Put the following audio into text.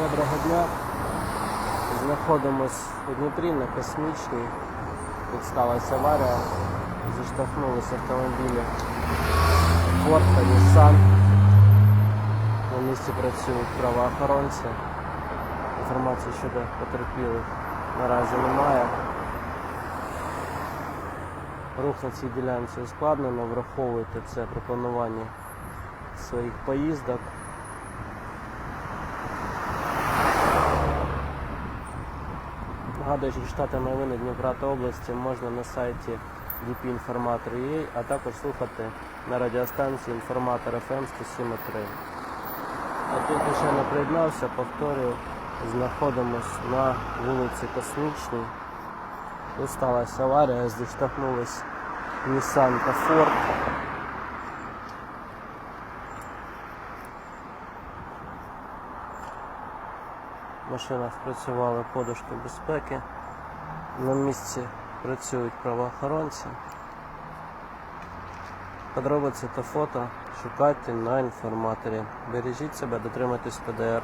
Доброго дня. Знаходимось у Дніпрі на космічній. Тут сталася аварія. Зіштовхнулися автомобілі Ford та. На місці працюють правоохоронці. Інформації щодо потерпілих наразі немає. Рух на цій ділянці ускладнено, враховуйте це при плануванні своїх поїздок. Нагадую, що читати новини Дніпра та області можна на сайті dpinformator.ua, а також слухати на радіостанції Інформатор FM 107.3. А тут ще не приєднався, повторюю, знаходимось на вулиці Космічній. Тут сталася аварія, зіштовхнулись Nissan та Ford. Машинах працювали подушки безпеки. На місці працюють правоохоронці. Подробиці та фото шукайте на інформаторі. Бережіть себе, дотримуйтесь ПДР.